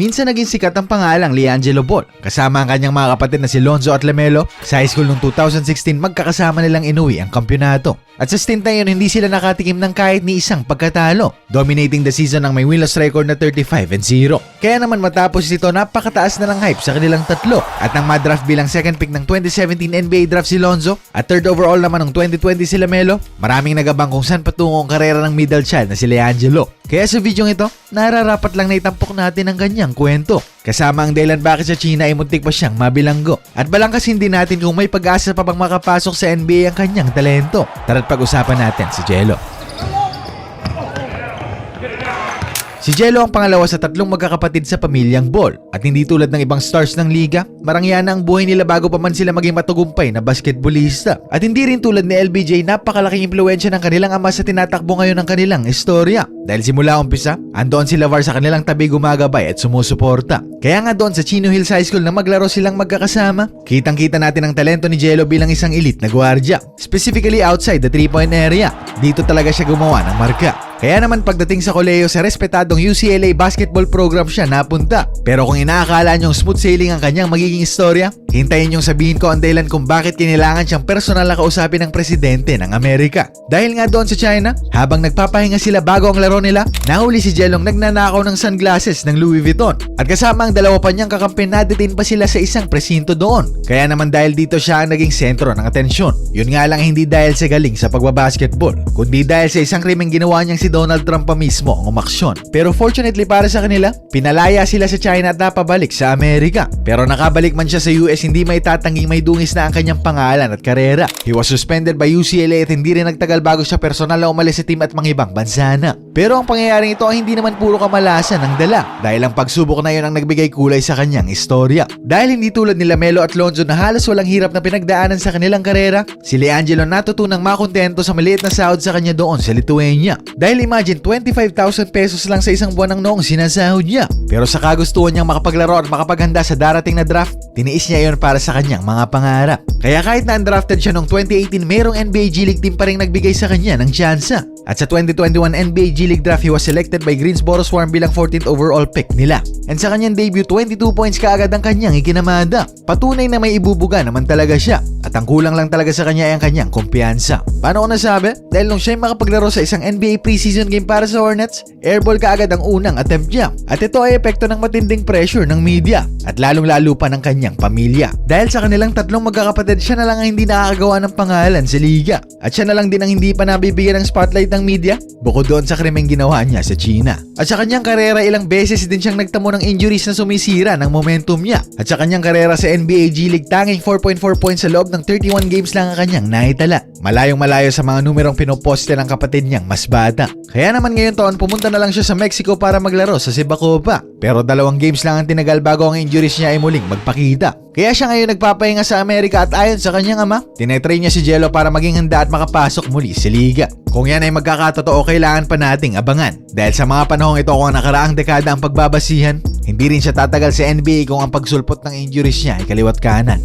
minsan naging sikat ang pangalang Liangelo Ball. Kasama ang kanyang mga kapatid na si Lonzo at Lamelo, sa high school noong 2016 magkakasama nilang inuwi ang kampyonato. At sa stint na yun, hindi sila nakatikim ng kahit ni isang pagkatalo. Dominating the season ng may winless record na 35 and 0. Kaya naman matapos ito, napakataas na ng hype sa kanilang tatlo. At nang madraft bilang second pick ng 2017 NBA draft si Lonzo, at third overall naman ng 2020 si Lamelo, maraming nagabang kung saan patungo ang karera ng middle child na si Leangelo. Kaya sa video ito, nararapat lang na itampok natin ang ganyang kwento. Kasama ang dahilan bakit sa China ay muntik pa siyang mabilanggo. At balangkasin din natin kung may pag-asa pa bang makapasok sa NBA ang kanyang talento. Tara't pag-usapan natin si Jello. Si Jello ang pangalawa sa tatlong magkakapatid sa pamilyang Ball at hindi tulad ng ibang stars ng liga, marangya na ang buhay nila bago pa man sila maging matagumpay na basketballista. At hindi rin tulad ni LBJ napakalaking impluensya ng kanilang ama sa tinatakbo ngayon ng kanilang istorya. Dahil simula umpisa, andoon si Lavar sa kanilang tabi gumagabay at sumusuporta. Kaya nga doon sa Chino Hills High School na maglaro silang magkakasama, kitang-kita natin ang talento ni Jello bilang isang elite na gwardiya. Specifically outside the three-point area. Dito talaga siya gumawa ng marka. Kaya naman pagdating sa koleyo sa respetadong UCLA basketball program siya napunta. Pero kung inaakala niyong smooth sailing ang kanyang magiging istorya, hintayin niyong sabihin ko ang dahilan kung bakit kinilangan siyang personal na kausapin ng presidente ng Amerika. Dahil nga doon sa China, habang nagpapahinga sila bago ang laro nila, nahuli si Jelong nagnanakaw ng sunglasses ng Louis Vuitton. At kasama ang dalawa pa niyang kakampi na-detain pa sila sa isang presinto doon. Kaya naman dahil dito siya ang naging sentro ng atensyon. Yun nga lang hindi dahil sa galing sa pagbabasketball, kundi dahil sa isang krimeng ginawa niyang si Donald Trump pa mismo ang umaksyon. Pero fortunately para sa kanila, pinalaya sila sa China at napabalik sa Amerika. Pero nakabalik man siya sa US, hindi may tatangging may dungis na ang kanyang pangalan at karera. He was suspended by UCLA at hindi rin nagtagal bago siya personal na umalis sa team at mga ibang bansa na. Pero ang pangyayaring ito ay hindi naman puro kamalasan ang dala dahil ang pagsubok na yun ang nagbigay kulay sa kanyang istorya. Dahil hindi tulad nila Melo at Lonzo na halos walang hirap na pinagdaanan sa kanilang karera, si Leangelo natutunang makontento sa maliit na sahod sa kanya doon sa Lithuania. Dahil imagine 25,000 pesos lang sa isang buwan ng noong sinasahod niya. Pero sa kagustuhan niyang makapaglaro at makapaghanda sa darating na draft, tiniis niya yon para sa kanyang mga pangarap. Kaya kahit na undrafted siya noong 2018, mayroong NBA G League team pa rin nagbigay sa kanya ng tsansa. At sa 2021 NBA G League draft, he was selected by Greensboro Swarm bilang 14th overall pick nila. And sa kanyang debut, 22 points kaagad ang kanyang ikinamada. Patunay na may ibubuga naman talaga siya. At ang kulang lang talaga sa kanya ay ang kanyang kumpiyansa. Paano ko nasabi? Dahil nung siya makapaglaro sa isang NBA preseason game para sa Hornets, airball kaagad ang unang attempt niya. At ito ay epekto ng matinding pressure ng media at lalong-lalo pa ng kanyang pamilya. Dahil sa kanilang tatlong magkakapatid, siya na lang ang hindi nakakagawa ng pangalan sa liga. At siya na lang din ang hindi pa nabibigyan ng spotlight ng media bukod doon sa krimeng ginawa niya sa China. At sa kanyang karera, ilang beses din siyang nagtamo ng injuries na sumisira ng momentum niya. At sa kanyang karera sa NBA G League, tanging 4.4 points sa loob ng 31 games lang ang kanyang naitala. Malayong malayo sa mga numerong pinoposte ng kapatid niyang mas bata. Kaya naman ngayon taon, pumunta na lang siya sa Mexico para maglaro sa Sibacopa. Pero dalawang games lang ang tinagal bago ang injuries niya ay muling magpakita. Kaya siya ngayon nagpapahinga sa Amerika at ayon sa kanyang ama, tinetry niya si Jello para maging handa at makapasok muli sa liga. Kung yan ay magkakatotoo, kailangan pa nating abangan. Dahil sa mga panahong ito kung nakaraang dekada ang pagbabasihan, hindi rin siya tatagal sa NBA kung ang pagsulpot ng injuries niya ay kaliwat kanan.